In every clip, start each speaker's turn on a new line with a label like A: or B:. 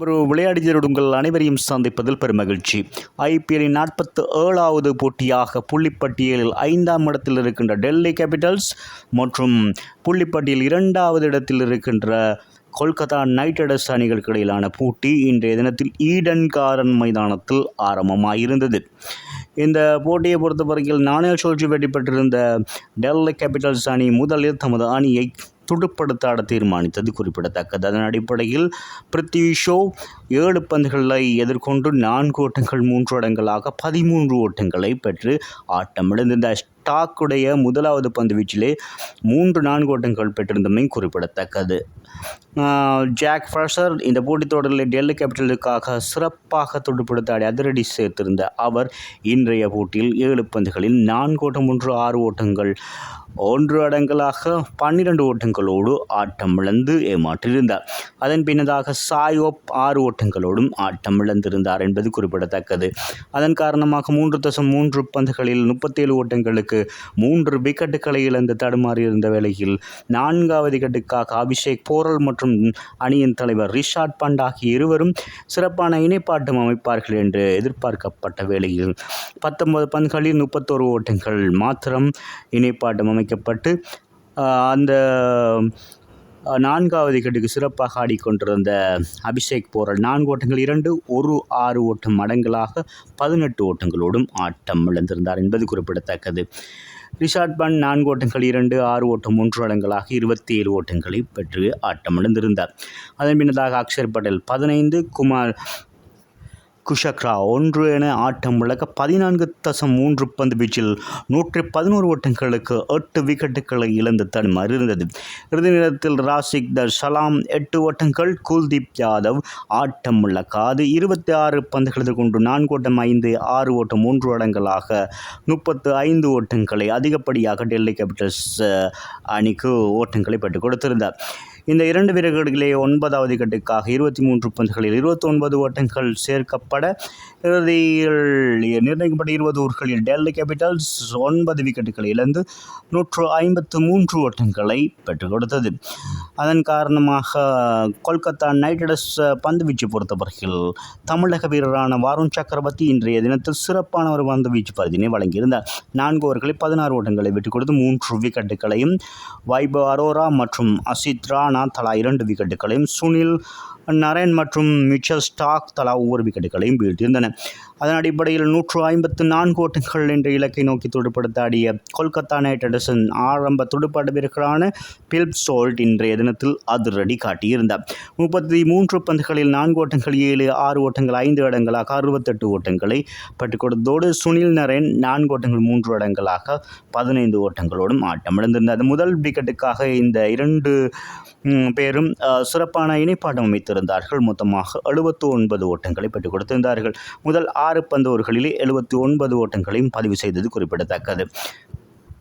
A: ஒரு விளையாடியரோடு உங்கள் அனைவரையும் சந்திப்பதில் பெருமகிழ்ச்சி. ஐபிஎல்லின் நாற்பத்து ஏழாவது போட்டியாக புள்ளிப்பட்டியலில் ஐந்தாம் இடத்தில் இருக்கின்ற டெல்லி கேபிட்டல்ஸ் மற்றும் புள்ளிப்பட்டியல் இரண்டாவது இடத்தில் இருக்கின்ற கொல்கத்தா நைட் ரைடர்ஸ் அணிகளுக்கு இடையிலான போட்டி இன்றைய தினத்தில் ஈடன் காரன் மைதானத்தில் ஆரம்பமாயிருந்தது. இந்த போட்டியை பொறுத்தவரையில் நானே சோழ்ச்சி வெற்றி பெற்றிருந்த டெல்லி கேபிட்டல்ஸ் அணி முதலில் தமது அணியை துடுப்படுத்தாட தீர்மானித்தது குறிப்பிடத்தக்கது. அதன் அடிப்படையில் பிருத்வி ஷோ ஏழு பந்துகளை எதிர்கொண்டு நான்கு ஓட்டங்கள் மூன்று இடங்களாக பதிமூன்று ஓட்டங்களை பெற்று ஆட்டமிழந்திருந்த ஸ்டாக்குடைய முதலாவது பந்து வீச்சிலே மூன்று நான்கு ஓட்டங்கள் பெற்றிருந்தமை குறிப்பிடத்தக்கது. ஜாக் ஃப்ரஷர் இந்த போட்டித் தொடரில் டெல்லி கேபிட்டலுக்காக சிறப்பாக துடுப்படுத்தாடி அதிரடி சேர்த்திருந்த அவர் இன்றைய போட்டியில் ஏழு பந்துகளில் நான்கு ஓட்டம் ஒன்று ஆறு ஓட்டங்கள் ஒன்று அடங்கலாக பன்னிரண்டு ஓட்டங்களோடு ஆட்டம் இழந்து ஏமாற்றியிருந்தார். அதன் பின்னதாக சாயோப் ஆறு ஓட்டங்களோடும் ஆட்டம் இழந்திருந்தார் என்பது குறிப்பிடத்தக்கது. அதன் காரணமாக மூன்று தசம் மூன்று பந்துகளில் முப்பத்தேழு ஓட்டங்களுக்கு மூன்று விக்கெட்டுகளை இழந்து தடுமாறியிருந்த வேளையில் நான்காவது விக்கெட்டுக்காக அபிஷேக் போரல் மற்றும் அணியின் தலைவர் ரிஷாட் பண்ட் ஆகிய இருவரும் சிறப்பான இணைப்பாட்டம் அமைப்பார்கள் என்று எதிர்பார்க்கப்பட்ட வேளையில் பத்தொன்பது பந்துகளில் முப்பத்தோரு ஓட்டங்கள் மாத்திரம் இணைப்பாட்டம் அமைக்க அமைக்கப்பட்டு அந்த நான்காவது கட்டுக்கு சிறப்பாக ஆடிக்கொண்டிருந்த அபிஷேக் போரல் நான்கு ஓட்டங்கள் இரண்டு ஒரு ஆறு ஓட்டம் மடங்களாக பதினெட்டு ஓட்டங்களோடும் ஆட்டம் இழந்திருந்தார் என்பது குறிப்பிடத்தக்கது. ரிஷாட் பண்ட் நான்கு ஓட்டங்கள் இரண்டு ஆறு ஓட்டம் ஒன்று அடங்களாக இருபத்தி ஏழு ஓட்டங்களை பெற்று ஆட்டம் இழந்திருந்தார். அதன் பின்னதாக அக்ஷர் பட்டேல் பதினைந்து குமார் குஷக்ரா ஒன்று என ஆட்டம் விளக்க பதினான்கு தசம் மூன்று பந்து வீச்சில் நூற்றி பதினோரு ஓட்டங்களுக்கு எட்டு விக்கெட்டுகளை இழந்து தடுமாறி இருந்தது இறுதி நேரத்தில் ராசிக் தர் சலாம் எட்டு ஓட்டங்கள் குல்தீப் யாதவ் ஆட்டம் இழக்காது இருபத்தி ஆறு பந்துகளது கொண்டு நான்கு ஓட்டம் ஐந்து ஆறு ஓட்டம் மூன்று ஓடங்களாக முப்பத்து ஐந்து ஓட்டங்களை அதிகப்படியாக டெல்லி கேபிட்டல்ஸ் அணிக்கு ஓட்டங்களை பெற்றுக் கொடுத்திருந்தார். இந்த இரண்டு வீரர்களிலே ஒன்பதாவது கட்டுக்காக இருபத்தி மூன்று பந்துகளில் இருபத்தி ஒன்பது ஓட்டங்கள் சேர்க்கப்பட இறுதியில் நிர்ணயிக்கப்பட்ட இருபது ஊர்களில் டெல்லி கேபிட்டல்ஸ் ஒன்பது விக்கெட்டுகளை இழந்து நூற்று ஐம்பத்து மூன்று ஓட்டங்களை பெற்றுக் கொடுத்தது. அதன் காரணமாக கொல்கத்தா நைட் ரைடர்ஸ் பந்துவீச்சு பொறுத்தவரையில் தமிழக வீரரான வாருண் சக்கரவர்த்தி இன்றைய தினத்தில் சிறப்பான ஒரு பந்து வீச்சு வழங்கியிருந்தார். நான்கு ஓவர்களில் பதினாறு ஓட்டங்களை விட்டுக் கொடுத்து மூன்று விக்கெட்டுகளையும் வைபவ் அரோரா மற்றும் அசித் ராணா தலா இரண்டு விக்கெட்டுகளையும் சுனில் நரேன் மற்றும் மிச்சல் ஸ்டாக் தலா ஒவ்வொரு விக்கெட்டுகளையும் வீழ்த்தியிருந்தன அதன் அடிப்படையில் நூற்று ஐம்பத்து நான்கு ஓட்டங்கள் என்ற இலக்கை நோக்கி துடுப்படுத்தாடிய கொல்கத்தா நைட் ரைடர்ஸின் ஆரம்ப துடுப்பாட்ட வீரர்களான பில்ப் சோல்ட் இன்றைய தினத்தில் அதிரடி காட்டியிருந்தார். முப்பத்தி மூன்று பந்துகளில் நான்கு ஓட்டங்கள் ஏழு ஆறு ஓட்டங்கள் ஐந்து இடங்களாக அறுபத்தெட்டு ஓட்டங்களை பெற்றுக் கொடுத்ததோடு சுனில் நரேன் நான்கு ஓட்டங்கள் மூன்று இடங்களாக பதினைந்து ஓட்டங்களோடும் ஆட்டமிழந்திருந்தது முதல் விக்கெட்டுக்காக இந்த இரண்டு பேரும் சிறப்பான இணைப்பாட்டம் அமைத்திருந்தார்கள். மொத்தமாக எழுபத்து ஒன்பது ஓட்டங்களை பெற்றுக் கொடுத்திருந்தார்கள் முதல் ஆறு ஆறு பந்தோர்களிலே எழுபத்தி ஒன்பது ஓட்டங்களையும் பதிவு செய்தது குறிப்பிடத்தக்கது.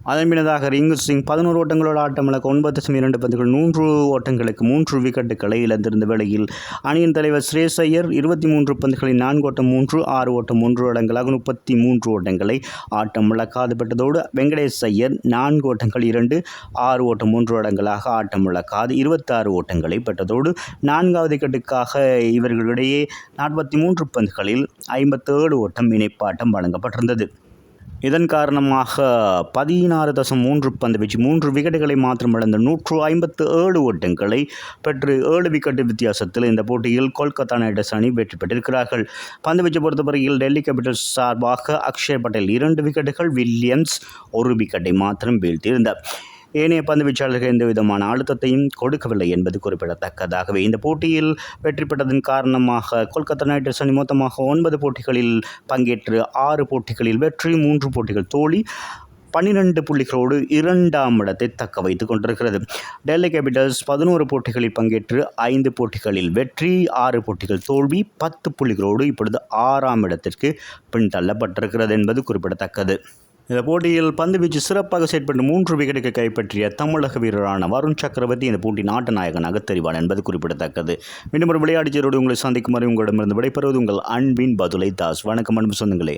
A: அதன் பின்னதாக ரிங்கு சிங் பதினோரு ஓட்டங்களோட ஆட்டம் இழக்க ஒன்பது தசம் இரண்டு பந்துகள் மூன்று ஓட்டங்களுக்கு மூன்று விக்கெட்டுகளை இழந்திருந்த வேளையில் அணியின் தலைவர் ஸ்ரேஸ் ஐயர் இருபத்தி மூன்று பந்துகளில் நான்கு ஓட்டம் மூன்று ஆறு ஓட்டம் மூன்று ஓட்டங்களாக முப்பத்தி மூன்று ஓட்டங்களை ஆட்டம் இழக்காது பெற்றதோடு வெங்கடேஷ் ஐயர் நான்கு ஓட்டங்கள் இரண்டு ஆறு ஓட்டம் மூன்று ஓட்டங்களாக ஆட்டம் இழக்காது இருபத்தாறு ஓட்டங்களை பெற்றதோடு நான்காவது விக்கெட்டுக்காக இவர்களிடையே நாற்பத்தி மூன்று பந்துகளில் ஐம்பத்தேழு ஓட்டம் இணைப்பாட்டம் வழங்கப்பட்டிருந்தது. இதன் காரணமாக பதினாறு தசம் மூன்று பந்து வீச்சு மூன்று விக்கெட்டுகளை மாத்திரம் இழந்த நூற்று ஐம்பத்து ஏழு ஓட்டங்களை பெற்று ஏழு விக்கெட்டு வித்தியாசத்தில் இந்த போட்டியில் கொல்கத்தா நைட்ரைடர்ஸ் அணி வெற்றி பெற்றிருக்கிறார்கள். பந்து வீச்சை பொறுத்தவரையில் டெல்லி கேபிட்டல்ஸ் சார்பாக அக்ஷய் பட்டேல் இரண்டு விக்கெட்டுகள் வில்லியம்ஸ் ஒரு விக்கெட்டை மாத்திரம் வீழ்த்தியிருந்தார். ஏனைய பந்து வீச்சாளர்கள் எந்த விதமான அழுத்தத்தையும் கொடுக்கவில்லை என்பது குறிப்பிடத்தக்கதாகவே. இந்த போட்டியில் வெற்றி பெற்றதன் காரணமாக கொல்கத்தா நைட் ரைடர்ஸ் அணி மொத்தமாக ஒன்பது போட்டிகளில் பங்கேற்று ஆறு போட்டிகளில் வெற்றி மூன்று போட்டிகள் தோல்வி பன்னிரண்டு புள்ளிகளோடு இரண்டாம் இடத்தை தக்க வைத்துக் கொண்டிருக்கிறது. டெல்லி கேபிட்டல்ஸ் பதினோரு போட்டிகளில் பங்கேற்று ஐந்து போட்டிகளில் வெற்றி ஆறு போட்டிகள் தோல்வி பத்து புள்ளிகளோடு இப்பொழுது ஆறாம் இடத்திற்கு பின்தள்ளப்பட்டிருக்கிறது என்பது குறிப்பிடத்தக்கது. இந்த போட்டியில் பந்து வீச்சு சிறப்பாக செயற்பட்டு மூன்று விக்கெட்டுக்கு கைப்பற்றிய தமிழக வீரரான வருண் சக்கரவர்த்தி இந்த போட்டி நாட்டு நாயகனாக தெரிவார் என்பது குறிப்பிடத்தக்கது. மீண்டும் ஒரு விளையாட்டுச் உங்களை சந்திக்கும் வரை உங்களிடமிருந்து விடைபெறுவது உங்கள் அன்பின் பதுலை தாஸ். வணக்கம் அன்பு சொந்தங்களே.